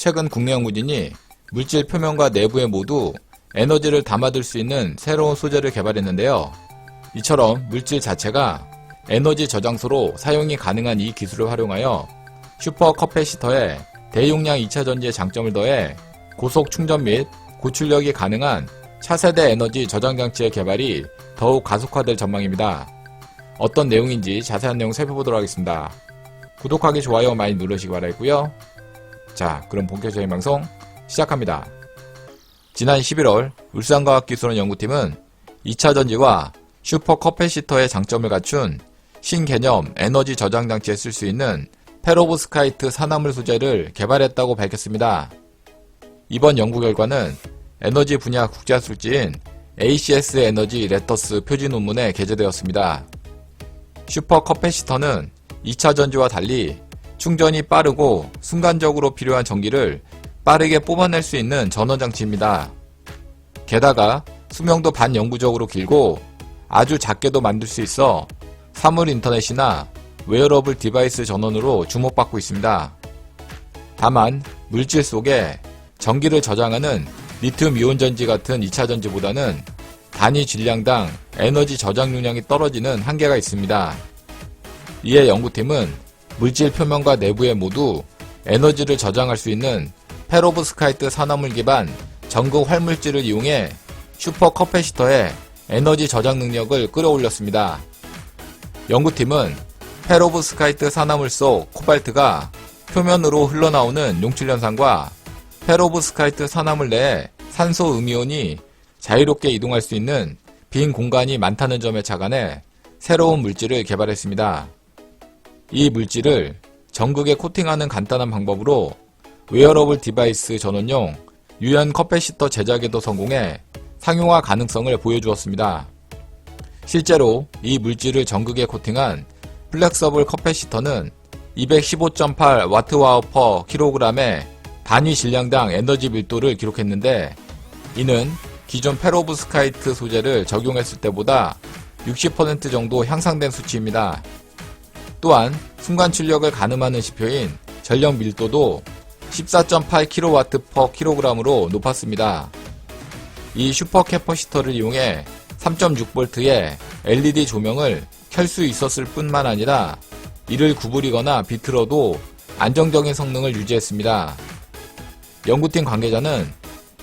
최근 국내 연구진이 물질 표면과 내부에 모두 에너지를 담아둘 수 있는 새로운 소재를 개발했는데요. 이처럼 물질 자체가 에너지 저장소로 사용이 가능한 이 기술을 활용하여 슈퍼 커패시터에 대용량 2차 전지의 장점을 더해 고속 충전 및 고출력이 가능한 차세대 에너지 저장 장치의 개발이 더욱 가속화될 전망입니다. 어떤 내용인지 자세한 내용 살펴보도록 하겠습니다. 구독하기, 좋아요 많이 누르시기 바라고요. 자, 그럼 본격적인 방송 시작합니다. 지난 11월 울산과학기술원 연구팀은 2차 전지와 슈퍼 커패시터의 장점을 갖춘 신개념 에너지 저장 장치에 쓸 수 있는 페로브스카이트 산화물 소재를 개발했다고 밝혔습니다. 이번 연구 결과는 에너지 분야 국제학술지인 ACS 에너지 레터스 표지 논문에 게재되었습니다. 슈퍼 커패시터는 2차 전지와 달리 충전이 빠르고 순간적으로 필요한 전기를 빠르게 뽑아낼 수 있는 전원 장치입니다. 게다가 수명도 반영구적으로 길고 아주 작게도 만들 수 있어 사물 인터넷이나 웨어러블 디바이스 전원으로 주목받고 있습니다. 다만 물질 속에 전기를 저장하는 리튬 이온 전지 같은 2차 전지보다는 단위 질량당 에너지 저장 용량이 떨어지는 한계가 있습니다. 이에 연구팀은 물질 표면과 내부에 모두 에너지를 저장할 수 있는 페로브스카이트 산화물 기반 전극 활물질을 이용해 슈퍼 커패시터의 에너지 저장 능력을 끌어올렸습니다. 연구팀은 페로브스카이트 산화물 속 코발트가 표면으로 흘러나오는 용출 현상과 페로브스카이트 산화물 내에 산소 음이온이 자유롭게 이동할 수 있는 빈 공간이 많다는 점에 착안해 새로운 물질을 개발했습니다. 이 물질을 전극에 코팅하는 간단한 방법으로 웨어러블 디바이스 전원용 유연 커패시터 제작에도 성공해 상용화 가능성을 보여주었습니다. 실제로 이 물질을 전극에 코팅한 플렉서블 커패시터는 215.8 와트와우 퍼 킬로그램의 단위 질량당 에너지 밀도를 기록했는데 이는 기존 페로브스카이트 소재를 적용했을 때보다 60% 정도 향상된 수치입니다. 또한 순간 출력을 가늠하는 지표인 전력 밀도도 14.8kW per kg으로 높았습니다. 이 슈퍼 캐퍼시터를 이용해 3.6V의 LED 조명을 켤 수 있었을 뿐만 아니라 이를 구부리거나 비틀어도 안정적인 성능을 유지했습니다. 연구팀 관계자는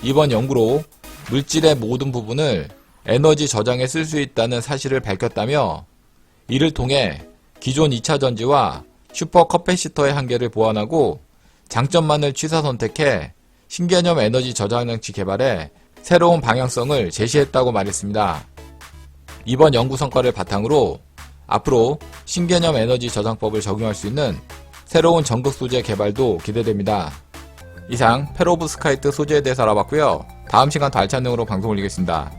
이번 연구로 물질의 모든 부분을 에너지 저장에 쓸 수 있다는 사실을 밝혔다며 이를 통해 기존 2차 전지와 슈퍼 커패시터의 한계를 보완하고 장점만을 취사 선택해 신개념 에너지 저장 장치 개발에 새로운 방향성을 제시했다고 말했습니다. 이번 연구 성과를 바탕으로 앞으로 신개념 에너지 저장법을 적용할 수 있는 새로운 전극 소재 개발도 기대됩니다. 이상 페로브스카이트 소재에 대해서 알아봤고요. 다음 시간 더 알찬 내용으로 방송 올리겠습니다.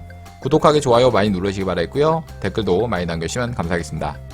구독하기, 좋아요 많이 누르시기 바라겠고요. 댓글도 많이 남겨주시면 감사하겠습니다.